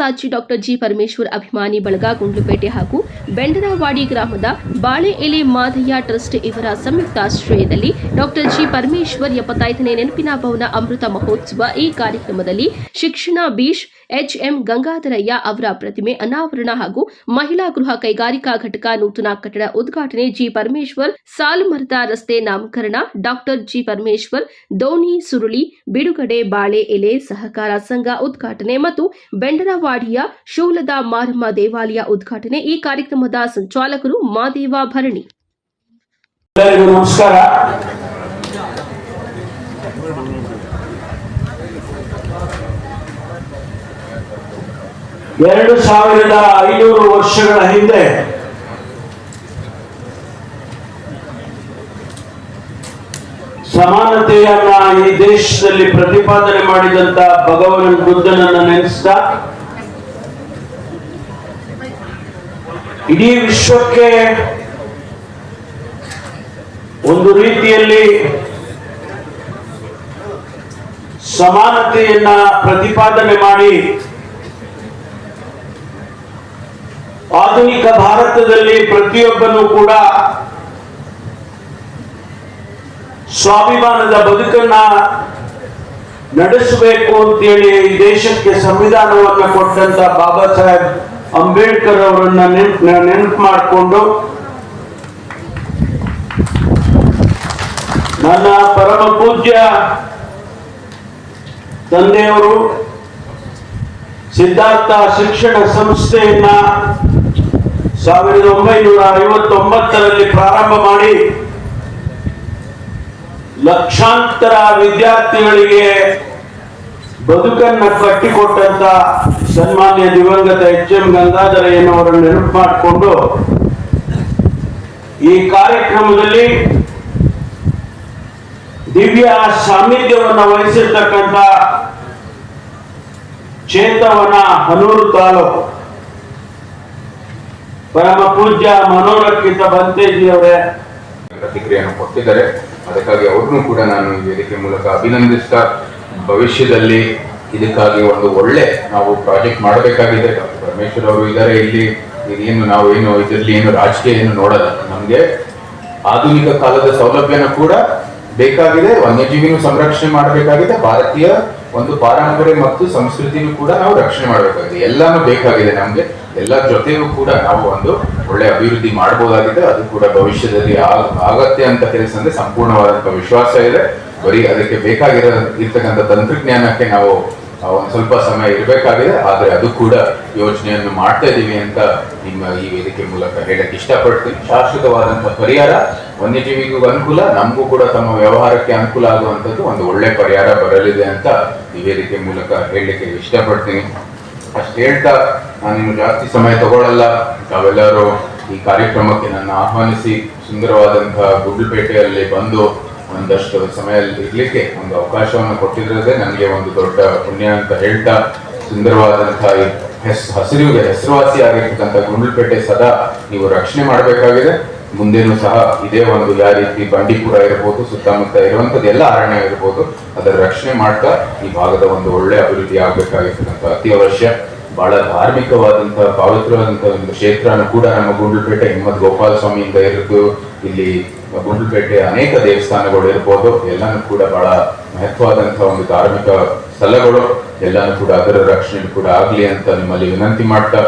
ಮುತ್ತುರಾಜಿ doctor G Parameshwar ಅಭಿಮಾನಿ ಬಳಗ ಗುಂಡ್ಲುಪೇಟೆ ಹಾಗೂ ಬೆಂಡರವಾಡಿ ಗ್ರಾಮದ ಬಾಳೆ ಎಲೆ ಮಾದಯ್ಯ ಟ್ರಸ್ಟ್ ಇವರ ಸಂಯುಕ್ತ ಆಶ್ರಯದಲ್ಲಿ ಡಾಕ್ಟರ್ ಜಿ ಪರಮೇಶ್ವರ್ ಎಪ್ಪತ್ತೈದನೇ ನೆನಪಿನ ಭವನ ಅಮೃತ ಮಹೋತ್ಸವ ಈ ಕಾರ್ಯಕ್ರಮದಲ್ಲಿ ಶಿಕ್ಷಣ ಬೀಶ್ ಎಚ್ಎಂ ಗಂಗಾಧರಯ್ಯ ಅವರ ಪ್ರತಿಮೆ ಅನಾವರಣ ಹಾಗೂ ಮಹಿಳಾ ಗೃಹ ಕೈಗಾರಿಕಾ ಘಟಕ ನೂತನ ಕಟ್ಟಡ ಉದ್ಘಾಟನೆ ಜಿ ಪರಮೇಶ್ವರ್ ಸಾಲುಮರದ ರಸ್ತೆ ನಾಮಕರಣ ಡಾಕ್ಟರ್ ಜಿ ಪರಮೇಶ್ವರ್ ದೋಣಿ ಸುರುಳಿ ಬಿಡುಗಡೆ ಬಾಳೆ ಎಲೆ ಸಹಕಾರ ಸಂಘ ಉದ್ಘಾಟನೆ ಮತ್ತು ಬೆಂಡರವಾಡಿಯ ಶೂಲದ ಮಾರಮ್ಮ ದೇವಾಲಯ ಉದ್ಘಾಟನೆ. ಈ ಕಾರ್ಯಕ್ರಮದ ಸಂಚಾಲಕರು ಮಾದೇವ ಭರಣಿ. ನಮಸ್ಕಾರ. ಎರಡು ಸಾವಿರದ ಐನೂರು ವರ್ಷಗಳ ಹಿಂದೆ ಸಮಾನತೆಯನ್ನ ಈ ದೇಶದಲ್ಲಿ ಪ್ರತಿಪಾದನೆ ಮಾಡಿದಂತ ಭಗವಾನ್ ಬುದ್ಧನನ್ನ ನೆನೆಸ್ತಾ ಇಡೀ ವಿಶ್ವಕ್ಕೆ ಒಂದು ರೀತಿಯಲ್ಲಿ ಸಮಾನತೆಯನ್ನ ಪ್ರತಿಪಾದನೆ ಮಾಡಿ ಆಧುನಿಕ ಭಾರತದಲ್ಲಿ ಪ್ರತಿಯೊಬ್ಬನು ಕೂಡ ಸ್ವಾಭಿಮಾನದ ಬದುಕನ್ನ ನಡೆಸಬೇಕು ಅಂತೇಳಿ ಈ ದೇಶಕ್ಕೆ ಸಂವಿಧಾನವನ್ನು ಕೊಟ್ಟಂತ ಬಾಬಾ ಸಾಹೇಬ್ ಅಂಬೇಡ್ಕರ್ ಅವರನ್ನ ನೆನ್ಪ್ ನೆನಪು ಮಾಡಿಕೊಂಡು ನನ್ನ ಪರಮ ಪೂಜ್ಯ ತಂದೆಯವರು ಸಿದ್ಧಾರ್ಥ ಶಿಕ್ಷಣ ಸಂಸ್ಥೆಯನ್ನ ಸಾವಿರದ ಒಂಬೈನೂರ ಐವತ್ತೊಂಬತ್ತರಲ್ಲಿ ಪ್ರಾರಂಭ ಮಾಡಿ ಲಕ್ಷಾಂತರ ವಿದ್ಯಾರ್ಥಿಗಳಿಗೆ ಬದುಕನ್ನ ಕಟ್ಟಿಕೊಟ್ಟಂತ ಸನ್ಮಾನ್ಯ ದಿವಂಗತ ಎಚ್ ಎಂ ಗಂಗಾಧರಯ್ಯನವರನ್ನು ನೆನಪು ಮಾಡಿಕೊಂಡು ಈ ಕಾರ್ಯಕ್ರಮದಲ್ಲಿ ದಿವ್ಯ ಸಾನ್ನಿಧ್ಯವನ್ನು ವಹಿಸಿರ್ತಕ್ಕಂಥ ಚೇತವನ ಹನೂರು ತಾಲೂಕು ಪರಮ ಪೂಜ್ಯ ಮನೋರಕ್ಷಿತ ಬಂತೇಜಿಯವರೇ ಪ್ರತಿಕ್ರಿಯೆಯನ್ನು ಕೊಟ್ಟಿದ್ದಾರೆ. ಅದಕ್ಕಾಗಿ ಅವ್ರನ್ನೂ ಕೂಡ ನಾನು ವೇದಿಕೆ ಮೂಲಕ ಅಭಿನಂದಿಸ್ತಾ ಭವಿಷ್ಯದಲ್ಲಿ ಇದಕ್ಕಾಗಿ ಒಂದು ಒಳ್ಳೆ ನಾವು ಪ್ರಾಜೆಕ್ಟ್ ಮಾಡಬೇಕಾಗಿದೆ ಡಾಕ್ಟರ್ ಪರಮೇಶ್ವರ್ ಅವರು ಇದ್ದಾರೆ ಇಲ್ಲಿ. ಇದೇನು ನಾವು ಏನು ಇದರಲ್ಲಿ ಏನು ರಾಜಕೀಯ ಏನು ನೋಡಲ್ಲ. ನಮಗೆ ಆಧುನಿಕ ಕಾಲದ ಸೌಲಭ್ಯನ ಕೂಡ ಬೇಕಾಗಿದೆ, ವನ್ಯಜೀವಿನೂ ಸಂರಕ್ಷಣೆ ಮಾಡಬೇಕಾಗಿದೆ, ಭಾರತೀಯ ಒಂದು ಪಾರಂಪರೆ ಮತ್ತು ಸಂಸ್ಕೃತಿನೂ ಕೂಡ ನಾವು ರಕ್ಷಣೆ ಮಾಡಬೇಕಾಗಿದೆ. ಎಲ್ಲಾನು ಬೇಕಾಗಿದೆ ನಮ್ಗೆ. ಎಲ್ಲ ಜೊತೆಗೂ ಕೂಡ ನಾವು ಒಂದು ಒಳ್ಳೆ ಅಭಿವೃದ್ಧಿ ಮಾಡಬಹುದಾಗಿದೆ ಅದು ಕೂಡ ಭವಿಷ್ಯದಲ್ಲಿ ಆಗ- ಆಗತ್ತೆ ಅಂತ ಕೆಲಸ ಅಂದ್ರೆ ಸಂಪೂರ್ಣವಾದಂತ ವಿಶ್ವಾಸ ಇದೆ. ಬರೀ ಅದಕ್ಕೆ ಬೇಕಾಗಿರೋ ಇರ್ತಕ್ಕಂಥ ತಂತ್ರಜ್ಞಾನಕ್ಕೆ ನಾವು ಒಂದು ಸ್ವಲ್ಪ ಸಮಯ ಇರಬೇಕಾಗಿದೆ. ಆದ್ರೆ ಅದು ಕೂಡ ಯೋಚನೆಯನ್ನು ಮಾಡ್ತಾ ಇದೀವಿ ಅಂತ ನಿಮ್ಮ ಈ ವೇದಿಕೆ ಮೂಲಕ ಹೇಳಕ್ ಇಷ್ಟಪಡ್ತೀನಿ. ಶಾಶ್ವತವಾದಂತಹ ಪರಿಹಾರ, ವನ್ಯಜೀವಿಗೂ ಅನುಕೂಲ, ನಮಗೂ ಕೂಡ ತಮ್ಮ ವ್ಯವಹಾರಕ್ಕೆ ಅನುಕೂಲ ಆಗುವಂತದ್ದು ಒಂದು ಒಳ್ಳೆ ಪರಿಹಾರ ಬರಲಿದೆ ಅಂತ ವೇದಿಕೆ ಮೂಲಕ ಹೇಳಲಿಕ್ಕೆ ಇಷ್ಟಪಡ್ತೀನಿ. ಅಷ್ಟು ಹೇಳ್ತಾ ನಾನಿನ್ನು ಜಾಸ್ತಿ ಸಮಯ ತಗೊಳ್ಳಲ್ಲ ತಾವೆಲ್ಲರೂ ಈ ಕಾರ್ಯಕ್ರಮಕ್ಕೆ ನನ್ನ ಆಹ್ವಾನಿಸಿ ಸುಂದರವಾದಂತಹ ಗುಡ್ಲುಪೇಟೆಯಲ್ಲಿ ಬಂದು ಒಂದಷ್ಟು ಸಮಯ ಇರ್ಲಿಕ್ಕೆ ಒಂದು ಅವಕಾಶವನ್ನು ಕೊಟ್ಟಿದ್ರದೇ ನನಗೆ ಒಂದು ದೊಡ್ಡ ಪುಣ್ಯ ಅಂತ ಹೇಳ್ತಾ ಸುಂದರವಾದಂತಹ ಹೆಸ್ ಹಸಿರಿಗೆ ಹೆಸರುವಾಸಿ ಆಗಿರ್ತಕ್ಕಂಥ ಗುಂಡ್ಲುಪೇಟೆ ಸದಾ ನೀವು ರಕ್ಷಣೆ ಮಾಡಬೇಕಾಗಿದೆ. ಮುಂದೇನು ಸಹ ಇದೇ ಒಂದು ಯಾವ ರೀತಿ ಬಂಡೀಪುರ ಇರಬಹುದು ಸುತ್ತಮುತ್ತ ಇರುವಂತದ್ದು ಎಲ್ಲ ಅರಣ್ಯ ಇರಬಹುದು ಅದರ ರಕ್ಷಣೆ ಮಾಡ್ತಾ ಈ ಭಾಗದ ಒಂದು ಒಳ್ಳೆ ಅಭಿವೃದ್ಧಿ ಆಗ್ಬೇಕಾಗಿರ್ತಕ್ಕಂಥ ಅತಿ ಅವಶ್ಯ ಬಹಳ ಧಾರ್ಮಿಕವಾದಂತಹ ಪವಿತ್ರವಾದಂತಹ ಒಂದು ಕ್ಷೇತ್ರನೂ ಕೂಡ ನಮ್ಮ ಗುಂಡ್ಲುಪೇಟೆ ಹಿಮ್ಮದ್ ಗೋಪಾಲ ಸ್ವಾಮಿಯಿಂದ ಇರುತ್ತೆ. ಇಲ್ಲಿ ಗುಂಡ್ಲುಪೇಟೆ ಅನೇಕ ದೇವಸ್ಥಾನಗಳು ಇರ್ಬೋದು, ಎಲ್ಲಾನು ಕೂಡ ಬಹಳ ಮಹತ್ವವಾದಂತಹ ಒಂದು ಧಾರ್ಮಿಕ ಸ್ಥಳಗಳು. ಎಲ್ಲಾನು ಕೂಡ ಅದರ ರಕ್ಷಣೆ ಕೂಡ ಆಗ್ಲಿ ಅಂತ ನಿಮ್ಮಲ್ಲಿ ವಿನಂತಿ ಮಾಡ್ತಾ